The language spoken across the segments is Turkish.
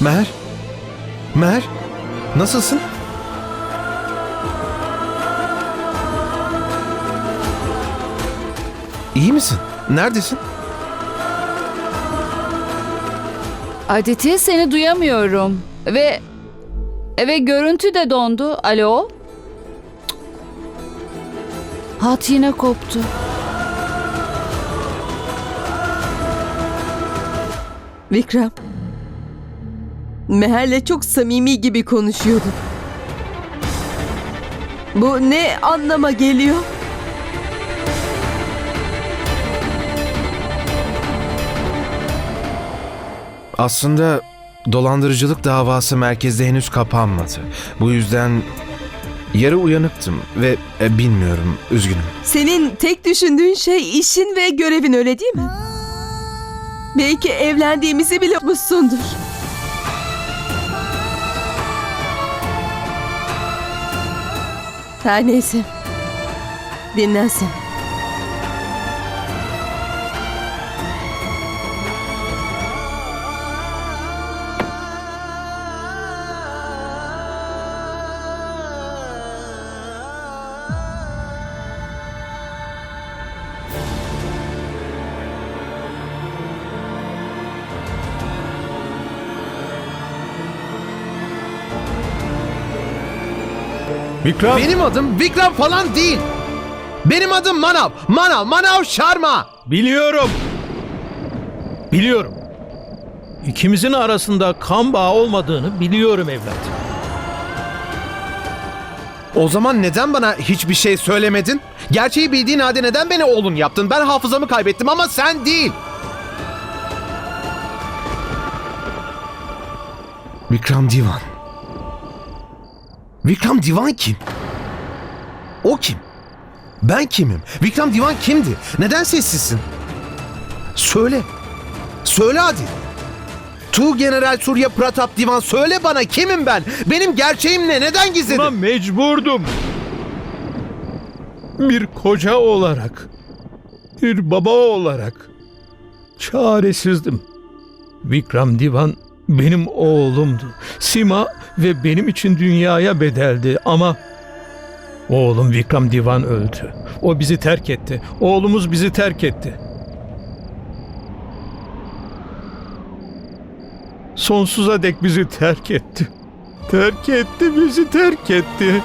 Meher? Meher? Nasılsın? İyi misin? Neredesin? Aditi seni duyamıyorum. Ve ve görüntü de dondu. Alo? Hat yine koptu. Vikram. Meher'le çok samimi gibi konuşuyordun. Bu ne anlama geliyor? Aslında dolandırıcılık davası merkezde henüz kapanmadı. Bu yüzden yarı uyanıktım ve e, bilmiyorum, üzgünüm. Senin tek düşündüğün şey işin ve görevin öyle değil mi? Belki evlendiğimizi bile unutmuşsundur. Her neyse. Dinlen Vikram. Benim adım Vikram falan değil. Benim adım Manav. Manav, Manav Sharma. Biliyorum. Biliyorum. İkimizin arasında kan bağı olmadığını biliyorum evlat. O zaman neden bana hiçbir şey söylemedin? Gerçeği bildiğin halde neden beni oğlun yaptın? Ben hafızamı kaybettim ama sen değil. Vikram Divan. Vikram Divan kim? O kim? Ben kimim? Vikram Divan kimdi? Neden sessizsin? Söyle. Söyle hadi. Tu General Surya Pratap Divan söyle bana kimim ben? Benim gerçeğim ne? Neden gizledin? Buna mecburdum. Bir koca olarak, bir baba olarak çaresizdim. Vikram Divan benim oğlumdu. Sima ve benim için dünyaya bedeldi ama oğlum Vikram Divan öldü. O bizi terk etti. Oğlumuz bizi terk etti. Sonsuza dek bizi terk etti. Terk etti, bizi terk etti.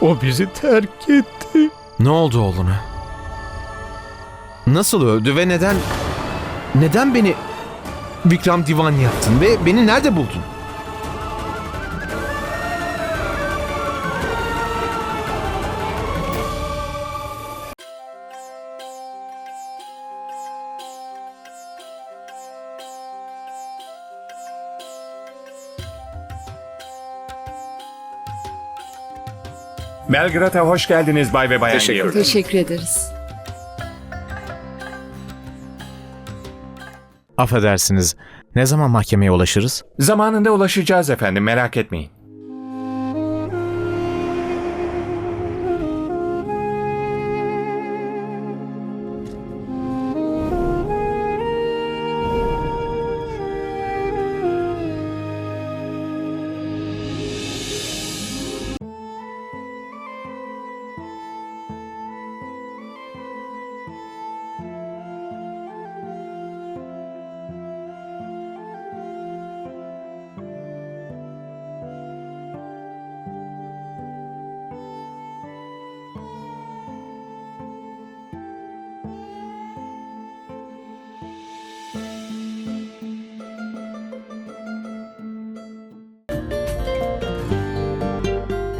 O bizi terk etti. Ne oldu oğluna? Nasıl öldü ve neden... Neden beni Vikram Divan yaptın ve beni nerede buldun? Belgrad'a hoş geldiniz Bay ve Bayan Teşekkür Teşekkür ederiz. Affedersiniz. Ne zaman mahkemeye ulaşırız? Zamanında ulaşacağız efendim merak etmeyin.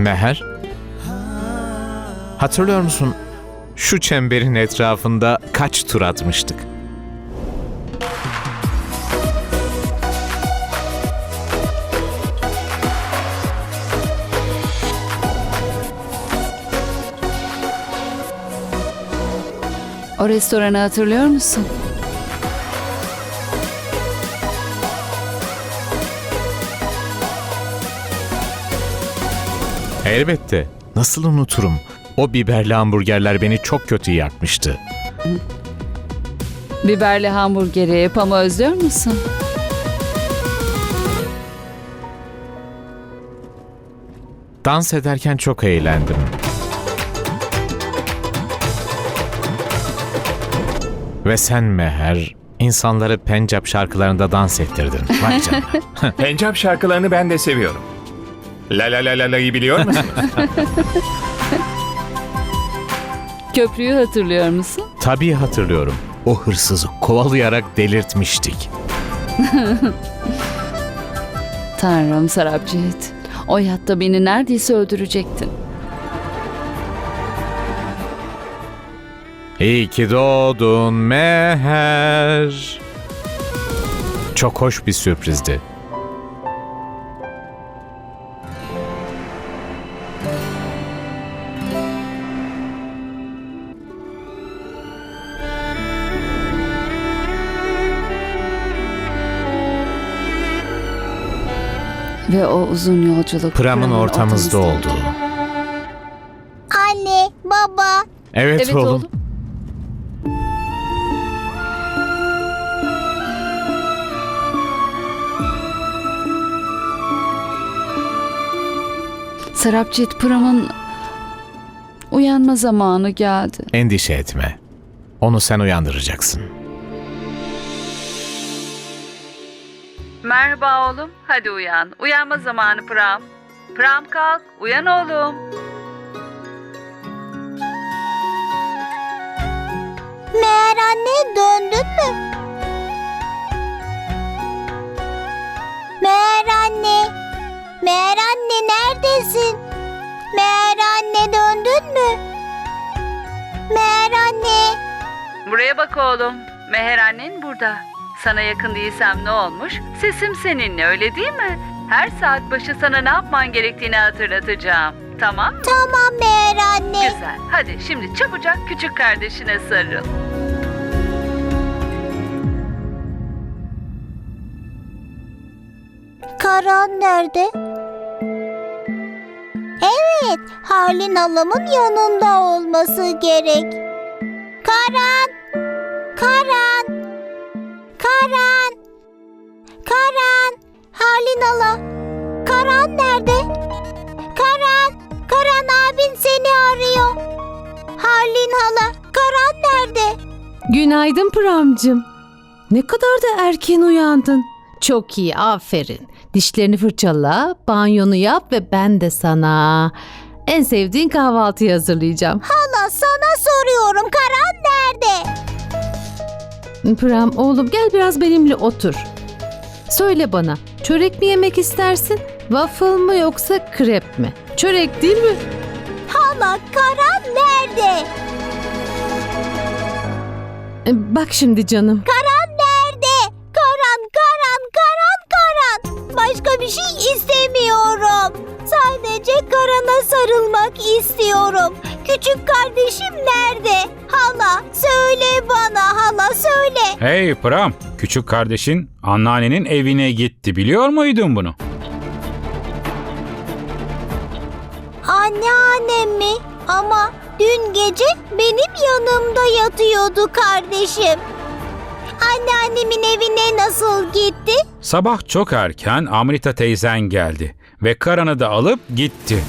Meher? Hatırlıyor musun? Şu çemberin etrafında kaç tur atmıştık? O restoranı hatırlıyor musun? Elbette. Nasıl unuturum? O biberli hamburgerler beni çok kötü yakmıştı. Biberli hamburgeri Pam'ı özlüyor musun? Dans ederken çok eğlendim. Ve sen Meher, insanları Pencap şarkılarında dans ettirdin. Vay canına. Pencap şarkılarını ben de seviyorum. La la la la la'yı biliyor musunuz? Köprüyü hatırlıyor musun? Tabii hatırlıyorum. O hırsızı kovalayarak delirtmiştik. Tanrım Sarapcit. O yatta beni neredeyse öldürecektin. İyi ki doğdun Meher. Çok hoş bir sürprizdi. Ve o uzun yolculuk Pram'ın ortamızda olduğu. Anne, baba, Evet, Evet oğlum. oğlum. Sarapcit Pram'ın uyanma zamanı geldi. Endişe etme. Onu sen uyandıracaksın. Merhaba oğlum. Hadi uyan. Uyanma zamanı Pram. Pram kalk. Uyan oğlum. meğer anne döndün mü? Meğer anne, meğer anne neredesin? Meğer anne döndün mü? Meğer anne, Buraya bak oğlum. Meher annen burada. Sana yakın değilsem ne olmuş? Sesim seninle öyle değil mi? Her saat başı sana ne yapman gerektiğini hatırlatacağım. Tamam mı? tamam meğer anne. Güzel. Hadi şimdi çabucak küçük kardeşine sarıl. Karan nerede? Evet, Harlin halamın yanında olması gerek. Hala! Karan nerede? Karan! Karan abin seni arıyor. Harlin hala, Karan nerede? Günaydın Pramcığım. Ne kadar da erken uyandın. Çok iyi, aferin. Dişlerini fırçala, banyonu yap ve ben de sana en sevdiğin kahvaltıyı hazırlayacağım. Hala sana soruyorum, Karan nerede? Pram oğlum gel biraz benimle otur. Söyle bana, çörek mi yemek istersin? Waffle mı yoksa krep mi? Çörek değil mi? Hala, Karan nerede? E, Bak şimdi canım. Karan nerede? Karan, Karan, Karan, Karan. Başka bir şey istemiyorum. Sadece Karan'a sarılmak istiyorum. Küçük kardeşim nerede? Hala, söyle bana hala söyle. Hey Pram, küçük kardeşin anneannenin evine gitti biliyor muydun bunu? Anneannem mi? Ama dün gece benim yanımda yatıyordu kardeşim. Anneannemin evine nasıl gitti? Sabah çok erken Amrita teyzen geldi ve Karan'ı da alıp gitti.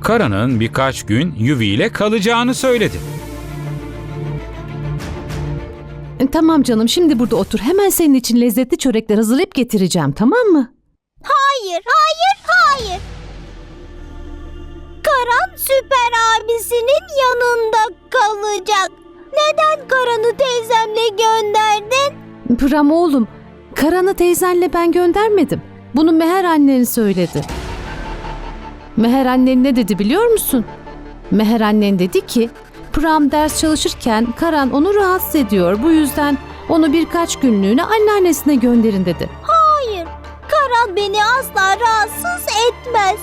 Karan'ın birkaç gün Yuvi ile kalacağını söyledi. Tamam canım şimdi burada otur. Hemen senin için lezzetli çörekler hazırlayıp getireceğim tamam mı? Hayır, hayır, hayır. Karan süper abisinin yanında kalacak. Neden Karan'ı teyzemle gönderdin? Pram oğlum, Karan'ı teyzenle ben göndermedim. Bunu Meher annen söyledi. Meher annen ne dedi biliyor musun? Meher annen dedi ki, Pram ders çalışırken Karan onu rahatsız ediyor. Bu yüzden onu birkaç günlüğüne anneannesine gönderin dedi. Hayır, Karan beni asla rahatsız etmez.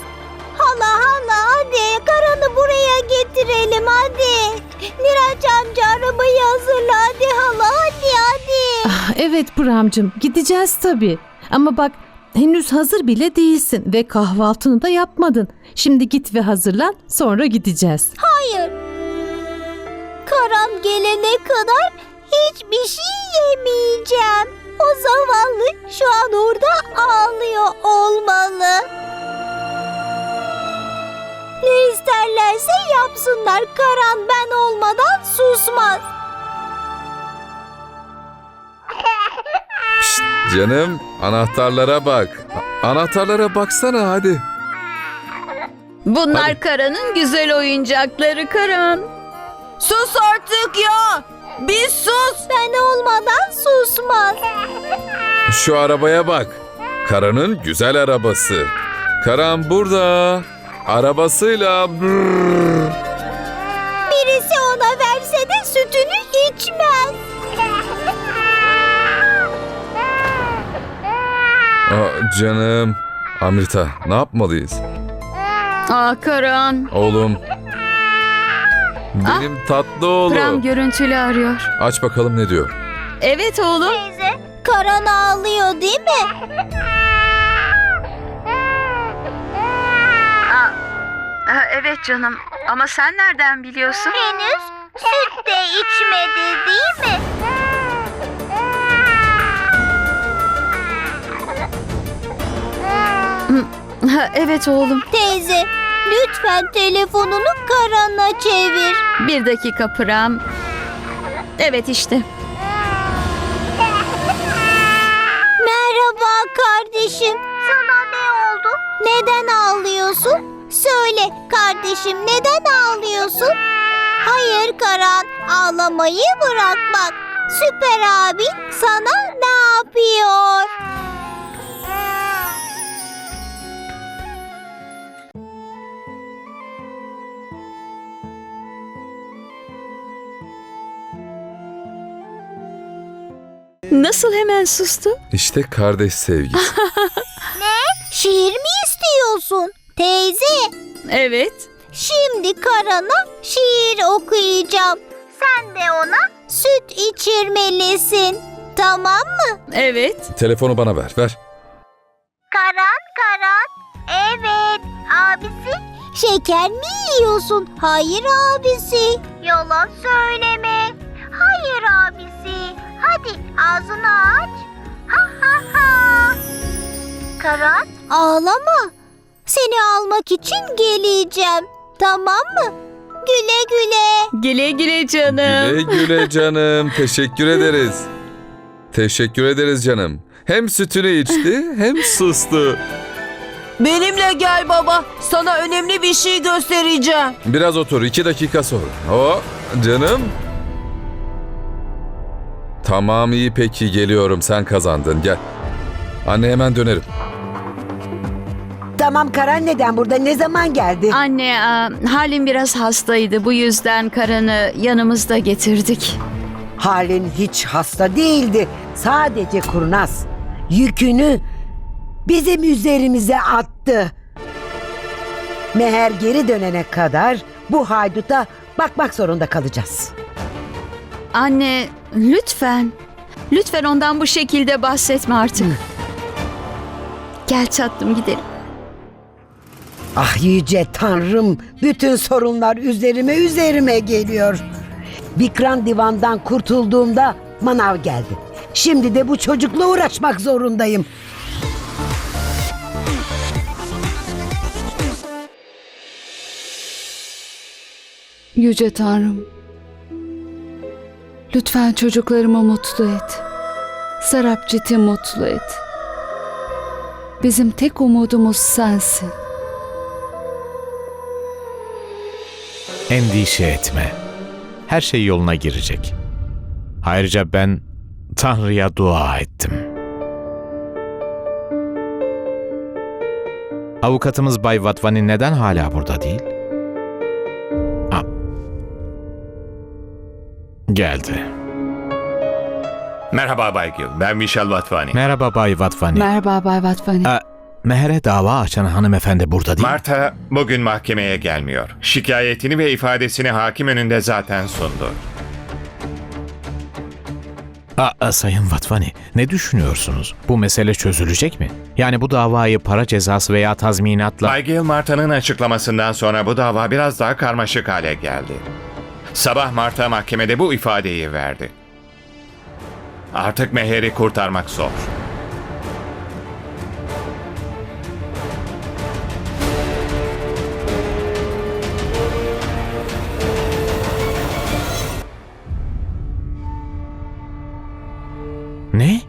Hala hala hadi Karan'ı buraya getirelim hadi. Miraç amca arabayı hazırla hadi hala hadi hadi. Ah, evet Pram'cığım gideceğiz tabii. Ama bak henüz hazır bile değilsin ve kahvaltını da yapmadın. Şimdi git ve hazırlan sonra gideceğiz. Hayır. Karan gelene kadar hiçbir şey yemeyeceğim. O zavallı şu an orada ağlıyor olmalı. Ne isterlerse yapsınlar. Karan ben olmadan susmaz. Canım anahtarlara bak. Anahtarlara baksana hadi. Bunlar Hadi. Karan'ın güzel oyuncakları Karan. Sus artık ya. Bir sus. Ben olmadan susmaz. Şu arabaya bak. Karan'ın güzel arabası. Karan burada. Arabasıyla brrr. Birisi ona verse de sütünü içmez. Aa, canım. Amrita ne yapmalıyız? Aa Karan. Oğlum. Benim tatlı Pram oğlum. görüntülü arıyor. Aç bakalım ne diyor. Evet oğlum. Teyze, Karan ağlıyor değil mi? Ha, evet canım ama sen nereden biliyorsun? Henüz süt de içmedi değil mi? Ha, evet oğlum. Teyze, lütfen telefonunu Karan'a çevir. Bir dakika Pram. Evet işte. Merhaba kardeşim. Sana ne oldu? Neden ağlıyorsun? Söyle kardeşim neden ağlıyorsun? Hayır Karan ağlamayı bırak bak. Süper abin sana ne yapıyor? Nasıl hemen sustu? İşte kardeş sevgisi. Şiir mi istiyorsun? Teyze, Evet. şimdi Karan'a şiir okuyacağım. Sen de ona süt içirmelisin. Tamam mı? Evet. Telefonu bana ver ver. Karan Karan. Evet abisi. Şeker mi yiyorsun? Hayır abisi. Yalan söyleme. Hayır abisi. Hadi ağzını aç. Ha ha ha. Karan. Ağlama. Seni almak için geleceğim. Tamam mı? Güle güle. Güle güle canım. Güle güle canım. Teşekkür ederiz. Teşekkür ederiz canım. Hem sütünü içti hem sustu. Benimle gel baba. Sana önemli bir şey göstereceğim. Biraz otur iki dakika sonra. O canım. Tamam iyi peki geliyorum sen kazandın gel. Anne hemen dönerim. Tamam Karan neden burada? Ne zaman geldi? Anne, aa, Halim biraz hastaydı. Bu yüzden Karan'ı yanımızda getirdik. Halin hiç hasta değildi. Sadece kurnaz. Yükünü bizim üzerimize attı. Meher geri dönene kadar bu hayduta bakmak zorunda kalacağız. Anne, lütfen. Lütfen ondan bu şekilde bahsetme artık. Gel tatlım gidelim. Ah yüce tanrım, bütün sorunlar üzerime üzerime geliyor. Bikran divandan kurtulduğumda manav geldi. Şimdi de bu çocukla uğraşmak zorundayım. Yüce Tanrım. Lütfen çocuklarımı mutlu et. Sarapcit'i mutlu et. Bizim tek umudumuz sensin. Endişe etme. Her şey yoluna girecek. Ayrıca ben Tanrı'ya dua ettim. Avukatımız Bay Vatvani neden hala burada değil? Geldi. Merhaba Bay Gil, ben Michel Vatvani. Merhaba Bay Vatvani. Merhaba Bay Vatvani. Aa, Meher'e dava açan hanımefendi burada değil mi? Marta bugün mahkemeye gelmiyor. Şikayetini ve ifadesini hakim önünde zaten sundu. Aa, Sayın Vatvani, ne düşünüyorsunuz? Bu mesele çözülecek mi? Yani bu davayı para cezası veya tazminatla... Bay Gil Marta'nın açıklamasından sonra bu dava biraz daha karmaşık hale geldi sabah Mart'a mahkemede bu ifadeyi verdi. Artık Meher'i kurtarmak zor. Ne?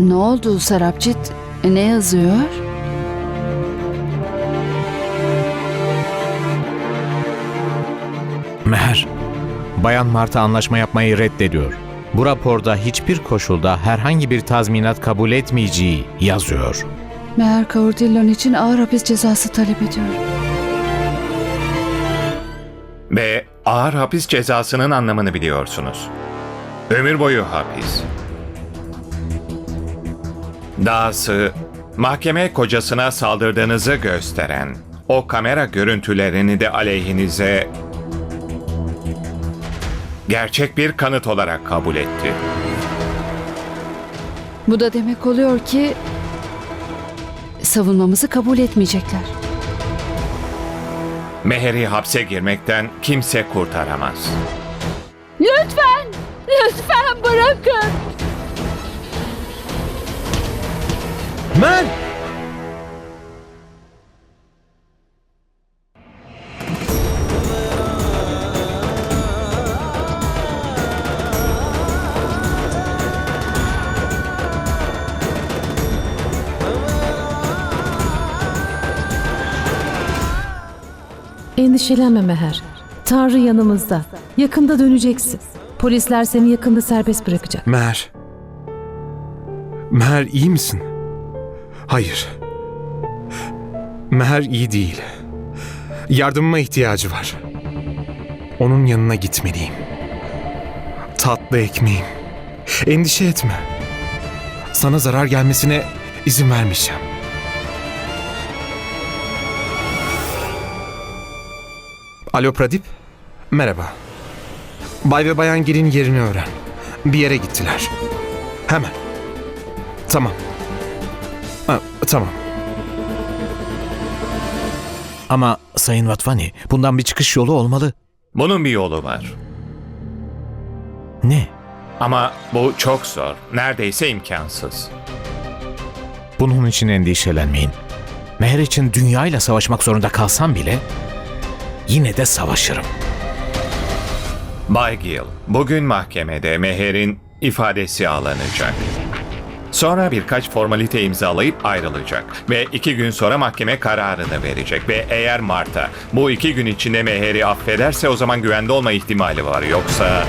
Ne oldu Sarapcit? Ne yazıyor? Meher. Bayan Marta anlaşma yapmayı reddediyor. Bu raporda hiçbir koşulda herhangi bir tazminat kabul etmeyeceği yazıyor. Meğer Kaurdillon için ağır hapis cezası talep ediyor. Ve ağır hapis cezasının anlamını biliyorsunuz. Ömür boyu hapis. Dahası mahkeme kocasına saldırdığınızı gösteren o kamera görüntülerini de aleyhinize gerçek bir kanıt olarak kabul etti. Bu da demek oluyor ki savunmamızı kabul etmeyecekler. Meher'i hapse girmekten kimse kurtaramaz. Lütfen, lütfen bırakın. Mel! Endişelenme Meher. Tanrı yanımızda. Yakında döneceksin. Polisler seni yakında serbest bırakacak. Meher. Meher iyi misin? Hayır. Meher iyi değil. Yardımıma ihtiyacı var. Onun yanına gitmeliyim. Tatlı ekmeğim. Endişe etme. Sana zarar gelmesine izin vermeyeceğim. Alo Pradip. Merhaba. Bay ve Bayan Gil'in yerini öğren. Bir yere gittiler. Hemen. Tamam. Ha, tamam. Ama Sayın Vatvani, bundan bir çıkış yolu olmalı. Bunun bir yolu var. Ne? Ama bu çok zor. Neredeyse imkansız. Bunun için endişelenmeyin. Meher için dünyayla savaşmak zorunda kalsam bile yine de savaşırım. Bay Gill, bugün mahkemede Meher'in ifadesi alınacak. Sonra birkaç formalite imzalayıp ayrılacak ve iki gün sonra mahkeme kararını verecek ve eğer Marta bu iki gün içinde Meher'i affederse o zaman güvende olma ihtimali var yoksa...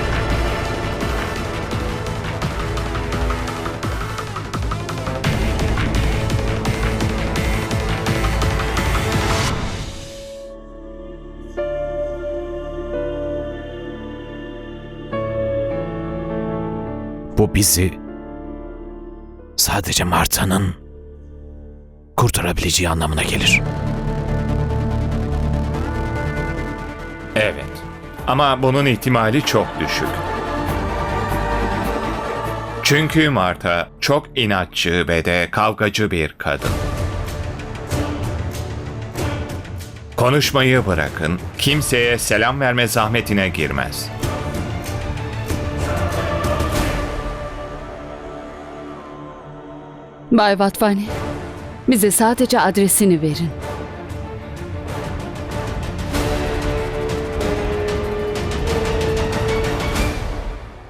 bizi sadece Marta'nın kurtarabileceği anlamına gelir. Evet. Ama bunun ihtimali çok düşük. Çünkü Marta çok inatçı ve de kavgacı bir kadın. Konuşmayı bırakın, kimseye selam verme zahmetine girmez. Bay Vatvani, bize sadece adresini verin.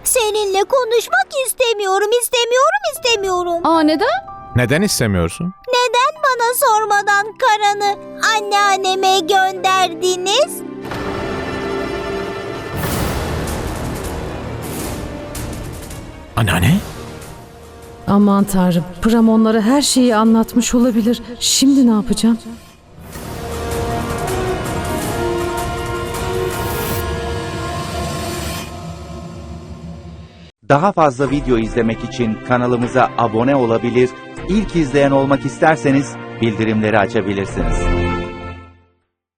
Seninle konuşmak istemiyorum, istemiyorum, istemiyorum. Aa neden? Neden istemiyorsun? Neden bana sormadan Karan'ı anneanneme gönderdiniz? Anneanne? Aman tanrım. Pram onlara her şeyi anlatmış olabilir. Şimdi ne yapacağım? Daha fazla video izlemek için kanalımıza abone olabilir, ilk izleyen olmak isterseniz bildirimleri açabilirsiniz.